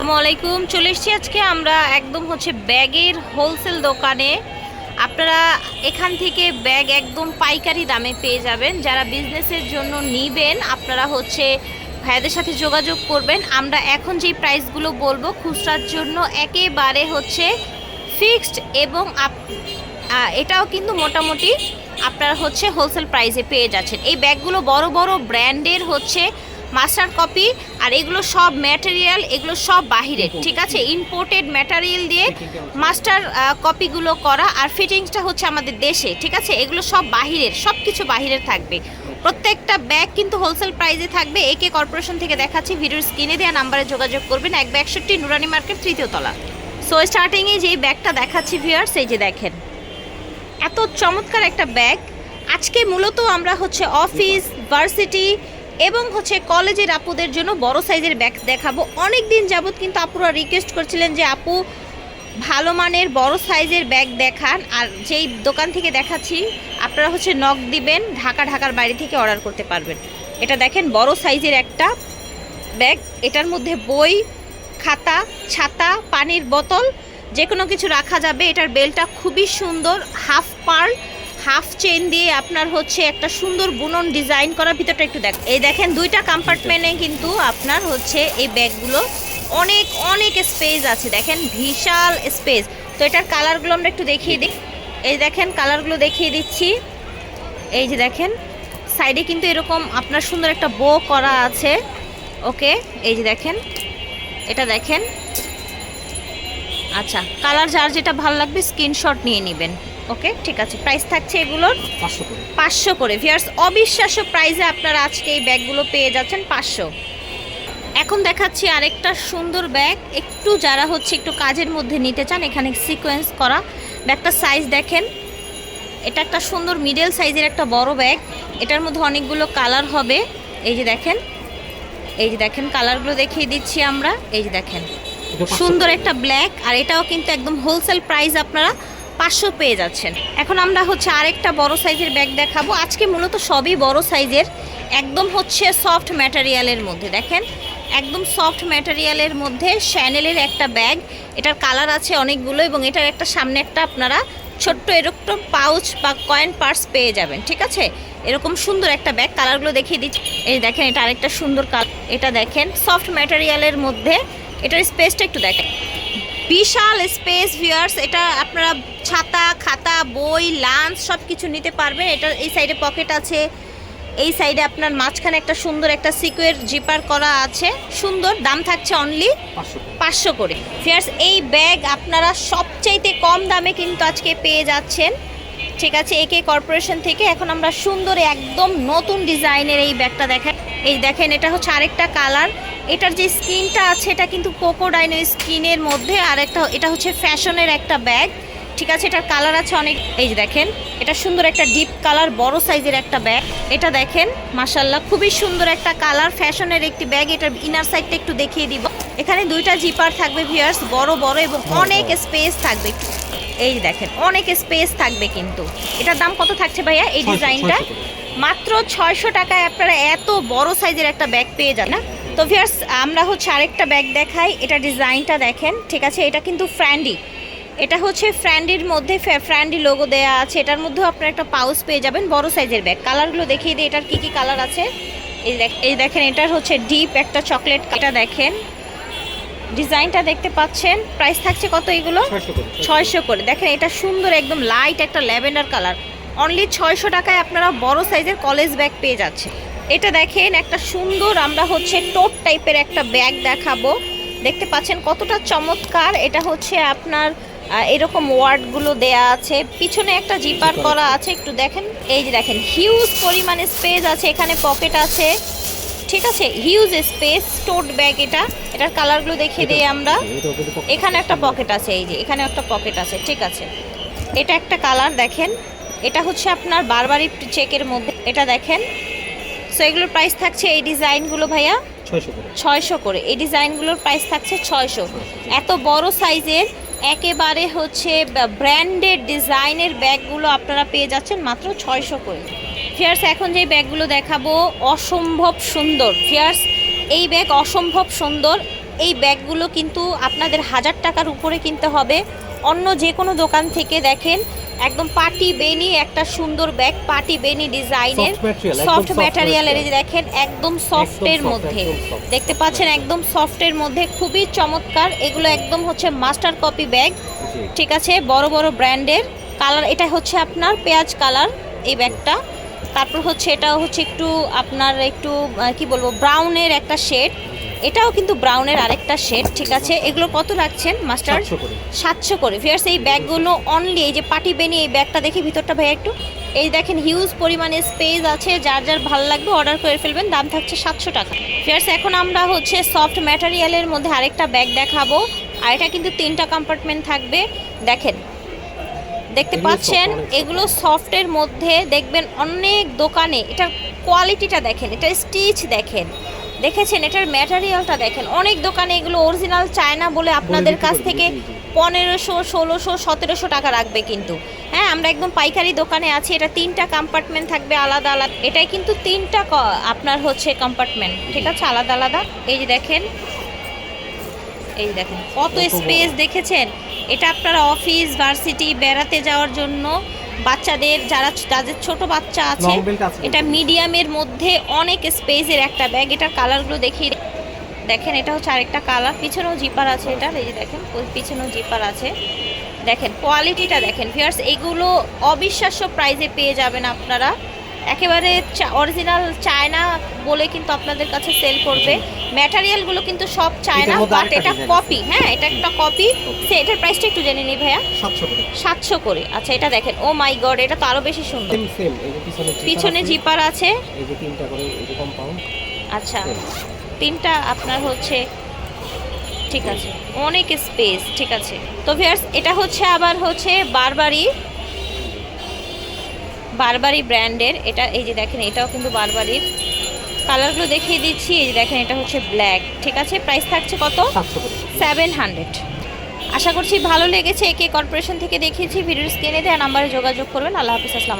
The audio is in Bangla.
আসসালামু আলাইকুম, চলে এসেছি আজকে আমরা একদম হচ্ছে ব্যাগের হোলসেল দোকানে। আপনারা এখান থেকে ব্যাগ একদম পাইকারি দামে পেয়ে যাবেন। যারা বিজনেসের জন্য নিবেন, আপনারা হচ্ছে ভাইয়াদের সাথে যোগাযোগ করবেন। আমরা এখন যেই প্রাইসগুলো বলব, খুচরার জন্য একেবারে হচ্ছে ফিক্সড এবং এটাও কিন্তু মোটামুটি আপনারা হচ্ছে হোলসেল প্রাইসে পেয়ে যাচ্ছেন। এই ব্যাগগুলো বড় বড় ব্র্যান্ডের হচ্ছে মাস্টার কপি আর এগুলো সব ম্যাটেরিয়াল এগুলো সব বাহিরের ঠিক আছে? ইম্পোর্টেড ম্যাটেরিয়াল দিয়ে মাস্টার কপিগুলো করা আর ফিটিংসটা হচ্ছে আমাদের দেশে ঠিক আছে? এগুলো সব বাহিরের সব কিছু বাহিরের থাকবে। প্রত্যেকটা ব্যাগ কিন্তু হোলসেল প্রাইসে থাকবে। একে কর্পোরেশন থেকে দেখাচ্ছি ভিডিওর স্ক্রিনে দেওয়া নাম্বারে যোগাযোগ করবেন এক একষট্টি নুরানি মার্কেট তৃতীয় তলা। সো স্টার্টিংয়ে যেই ব্যাগটা দেখাচ্ছি ভিউয়ার্স এই যে দেখেন। এত চমৎকার একটা ব্যাগ আজকে মূলত আমরা হচ্ছে অফিস ভার্সিটি এবং হচ্ছে কলেজের আপুদের জন্য বড় সাইজের ব্যাগ দেখাবো। অনেক দিন যাবত কিন্তু আপুরা রিকোয়েস্ট করছিলেন যে, আপু, ভালো মানের বড় সাইজের ব্যাগ দেখান। আর যেই দোকান থেকে দেখাচ্ছি, আপনারা হচ্ছে নখ দিবেন, ঢাকা, ঢাকার বাইরে থেকে অর্ডার করতে পারবেন। এটা দেখেন, বড় সাইজের একটা ব্যাগ। এটার মধ্যে বই, খাতা, ছাতা, পানির বোতল যে কোনো কিছু রাখা যাবে। এটার বেলটা খুবই সুন্দর, হাফ পার্ল। হাফ চেন দিয়ে আপনার হচ্ছে একটা সুন্দর বুনন ডিজাইন করা ভিতরটা একটু দেখ এই দেখেন দুইটা কম্পার্টমেন্টে কিন্তু আপনার হচ্ছে এই ব্যাগগুলো অনেক অনেক স্পেস আছে। দেখেন বিশাল স্পেস তো এটার কালারগুলো আমরা একটু দেখিয়ে দিই। এই দেখেন কালারগুলো দেখিয়ে দিচ্ছি। এই যে দেখেন সাইডে কিন্তু এরকম আপনার সুন্দর একটা বো করা আছে। ওকে, এই যে দেখেন, এটা দেখেন। আচ্ছা কালার যার যেটা ভালো লাগবে স্ক্রিনশট নিয়ে নেবেন। ওকে? ঠিক আছে প্রাইস থাকছে এগুলোর পাঁচশো করে। ভিয়ার্স অবিশ্বাস্য প্রাইসে আপনারা আজকে এই ব্যাগগুলো পেয়ে যাচ্ছেন পাঁচশো। এখন দেখাচ্ছি আরেকটা সুন্দর ব্যাগ। একটু যারা হচ্ছে একটু কাজের মধ্যে নিতে চান এখানে সিকোয়েন্স করা। ব্যাগটার সাইজ দেখেন। এটা একটা সুন্দর মিডল সাইজের একটা বড় ব্যাগ। এটার মধ্যে অনেকগুলো কালার হবে। এই যে দেখেন এই যে দেখেন কালারগুলো দেখিয়ে দিচ্ছি আমরা। এই যে দেখেন সুন্দর একটা ব্ল্যাক আর এটাও কিন্তু একদম হোলসেল প্রাইস আপনারা পাঁচশো পেয়ে যাচ্ছেন। এখন আমরা হচ্ছে আরেকটা বড় সাইজের ব্যাগ দেখাবো। আজকে মূলত সবই বড় সাইজের, একদম হচ্ছে সফট ম্যাটেরিয়ালের মধ্যে। দেখেন, একদম সফট ম্যাটেরিয়ালের মধ্যে শ্যানেলের একটা ব্যাগ এটার কালার আছে অনেকগুলো এবং এটার একটা সামনে একটা আপনারা ছোট্ট এরকম পাউচ বা কয়েন পার্স পেয়ে যাবেন, ঠিক আছে? এরকম সুন্দর একটা ব্যাগ কালারগুলো দেখিয়ে দিচ্ছি। এই দেখেন, এটা আরেকটা সুন্দর কালার এটা দেখেন সফট ম্যাটেরিয়ালের মধ্যে। এটার স্পেসটা একটু দেখেন। বিশাল স্পেস ভিউয়ার্স এটা আপনারা ছাতা খাতা বই লাঞ্চ সব কিছু নিতে পারবেন। এটা এই সাইডে পকেট আছে। এই সাইডে আপনার মাঝখানে একটা সুন্দর একটা সিকুয়ের জিপার করা আছে। সুন্দর দাম থাকছে অনলি পাঁচশো করে। পাঁচশো করে। ফিয়ার্স এই ব্যাগ আপনারা সবচাইতে কম দামে কিন্তু আজকে পেয়ে যাচ্ছেন। ঠিক আছে একে কর্পোরেশন থেকে এখন আমরা সুন্দর একদম নতুন ডিজাইনের এই ব্যাগটা দেখেন এই দেখেন এটা হচ্ছে আরেকটা কালার। এটার যে স্কিনটা আছে এটা কিন্তু কোকোডাইনো স্কিনের মধ্যে আর একটা এটা হচ্ছে ফ্যাশনের একটা ব্যাগ। ঠিক আছে এটার কালার আছে অনেক এই যে দেখেন এটা সুন্দর একটা ডিপ কালার বড় সাইজের একটা ব্যাগ। এটা দেখেন মাসাল্লাহ খুবই সুন্দর একটা কালার ফ্যাশনের একটি ব্যাগ। এটার ইনার সাইডটা একটু দেখিয়ে দিব। এখানে দুইটা জিপার থাকবে ভিউয়ার্স বড় বড় এবং অনেক স্পেস থাকবে। এই দেখেন অনেক স্পেস থাকবে কিন্তু। এটার দাম কত থাকছে ভাইয়া এই ডিজাইনটা? মাত্র ছয়শো টাকায় আপনারা এত বড় সাইজের একটা ব্যাগ পেয়ে যান না? তো ভিয়ার্স আমরা হচ্ছে আরেকটা ব্যাগ দেখাই। এটা ডিজাইনটা দেখেন ঠিক আছে? এটা কিন্তু ফ্র্যান্ডি এটা হচ্ছে ফ্র্যান্ডির মধ্যে ফ্র্যান্ডি লোগো দেয়া আছে। এটার মধ্যেও আপনারা একটা পাউচ পেয়ে যাবেন বড় সাইজের ব্যাগ কালারগুলো দেখিয়ে দিই এটার কি কি কালার আছে? এই দেখ এই দেখেন এটার হচ্ছে ডিপ একটা চকলেট এটা দেখেন। ডিজাইনটা দেখতে পাচ্ছেন। প্রাইস থাকছে কত এগুলো? ছয়শো করে। দেখেন এটা সুন্দর একদম লাইট একটা ল্যাভেন্ডার কালার অনলি ছয়শো টাকায় আপনারা বড় সাইজের কলেজ ব্যাগ পেয়ে যাচ্ছে এটা দেখেন একটা সুন্দর আমরা হচ্ছে টোট টাইপের একটা ব্যাগ দেখাবো। দেখতে পাচ্ছেন কতটা চমৎকার। এটা হচ্ছে আপনার এরকম ওয়ার্ডগুলো দেয়া আছে। পিছনে একটা জিপার করা আছে। একটু দেখেন এই যে দেখেন হিউজ পরিমাণে স্পেস আছে। এখানে পকেট আছে। ঠিক আছে হিউজ স্পেস টোট ব্যাগ এটা। এটার কালারগুলো দেখিয়ে দিই আমরা। এখানে একটা পকেট আছে এই যে এখানে একটা পকেট আছে ঠিক আছে। এটা একটা কালার দেখেন। এটা হচ্ছে আপনার বারবারই চেকের মধ্যে এটা দেখেন। সো এগুলোর প্রাইস থাকছে এই ডিজাইনগুলো ভাইয়া। ছয়শো করে। এই ডিজাইনগুলোর প্রাইস থাকছে ছয়শো। এত বড় সাইজের একেবারে হচ্ছে ব্র্যান্ডেড ডিজাইনের ব্যাগগুলো আপনারা পেয়ে যাচ্ছেন মাত্র ছয়শো করে। ফিয়ার্স এখন যে ব্যাগগুলো দেখাবো অসম্ভব সুন্দর। ফিয়ার্স এই ব্যাগ অসম্ভব সুন্দর। এই ব্যাগগুলো কিন্তু আপনাদের হাজার টাকার উপরে কিনতে হবে। অন্য যে কোনো দোকান থেকে দেখেন একদম পার্টি বেনি একটা সুন্দর ব্যাগ পার্টি বেনি ডিজাইনের। সফট ম্যাটেরিয়ালের দেখেন একদম সফটের মধ্যে। দেখতে পাচ্ছেন একদম সফটের মধ্যে খুবই চমৎকার। এগুলো একদম হচ্ছে মাস্টার কপি ব্যাগ ঠিক আছে বড় বড় ব্র্যান্ডের কালার এটা হচ্ছে আপনার পেঁয়াজ কালার এই ব্যাগটা। তারপর হচ্ছে এটা হচ্ছে একটু আপনার একটু কি বলব ব্রাউনের একটা শেড এটাও কিন্তু ব্রাউনের আরেকটা শেড ঠিক আছে? এগুলো কত রাখছেন মাস্টার সাতশো করে। ফিয়ার্স এই ব্যাগগুলো অনলি এই যে পাটি বেনি এই ব্যাগটা দেখি ভিতরটা ভাই একটু। এই দেখেন হিউজ পরিমাণে স্পেস আছে যার যার ভালো লাগবে অর্ডার করে ফেলবেন দাম থাকছে সাতশো টাকা। ফিয়ার্স এখন আমরা হচ্ছে সফট ম্যাটেরিয়ালের মধ্যে আরেকটা ব্যাগ দেখাবো। আর এটা কিন্তু তিনটা কম্পার্টমেন্ট থাকবে। দেখেন দেখতে পাচ্ছেন। এগুলো সফটের মধ্যে দেখবেন অনেক দোকানে এটার কোয়ালিটিটা দেখেন এটা স্টিচ দেখেন দেখেছেন? এটার ম্যাটেরিয়ালটা দেখেন। অনেক দোকানে এগুলো অরিজিনাল চায়না বলে আপনাদের কাছ থেকে। পনেরোশো ষোলোশো সতেরোশো টাকা রাখবে কিন্তু। হ্যাঁ আমরা একদম পাইকারি দোকানে আছি এটা তিনটা কম্পার্টমেন্ট থাকবে আলাদা আলাদা। এটাই কিন্তু তিনটা আপনার হচ্ছে কম্পার্টমেন্ট ঠিক আছে? আলাদা আলাদা। এই যে দেখেন এই দেখেন কত স্পেস দেখেছেন? এটা আপনারা অফিস ভার্সিটি বেড়াতে যাওয়ার জন্য বাচ্চাদের যারা যাদের ছোট বাচ্চা আছে এটা মিডিয়ামের মধ্যে অনেক স্পেসের একটা ব্যাগ এটার কালারগুলো দেখি দেখেন এটা হচ্ছে আরেকটা কালার পিছনেও জিপার আছে এটা এই যে দেখেন পিছনেও জিপার আছে। দেখেন কোয়ালিটিটা দেখেন ভিউয়ার্স এগুলো অবিশ্বাস্য প্রাইসে পেয়ে যাবেন আপনারা। একেবারে অরিজিনাল চায়না বলে কিন্তু আপনাদের কাছে সেল করবে। ম্যাটেরিয়ালগুলো কিন্তু সব চায়না বাট এটা কপি হ্যাঁ এটা একটা কপি সে এটার প্রাইসটা একটু জেনে নিই ভাইয়া। সাতশো করে। আচ্ছা এটা দেখেন ও মাই গড এটা তো আরও বেশি সুন্দর। পিছনে জিপার আছে। আচ্ছা তিনটা আপনার হচ্ছে ঠিক আছে অনেক স্পেস ঠিক আছে। তো ভিয়ার্স এটা হচ্ছে আবার হচ্ছে বারবারি বারবারি ব্র্যান্ডের। এটা এই যে দেখেন এটাও কিন্তু বারবারির কালারগুলো দেখিয়ে দিচ্ছি এই যে দেখেন এটা হচ্ছে ব্ল্যাক ঠিক আছে? প্রাইস থাকছে কত? Seven hundred. আশা করছি ভালো লেগেছে একে কর্পোরেশন থেকে দেখিয়েছি ভিডিও স্ক্রিনে দেওয়া নাম্বারে যোগাযোগ করবেন। আল্লাহ হাফিজ আসসালাম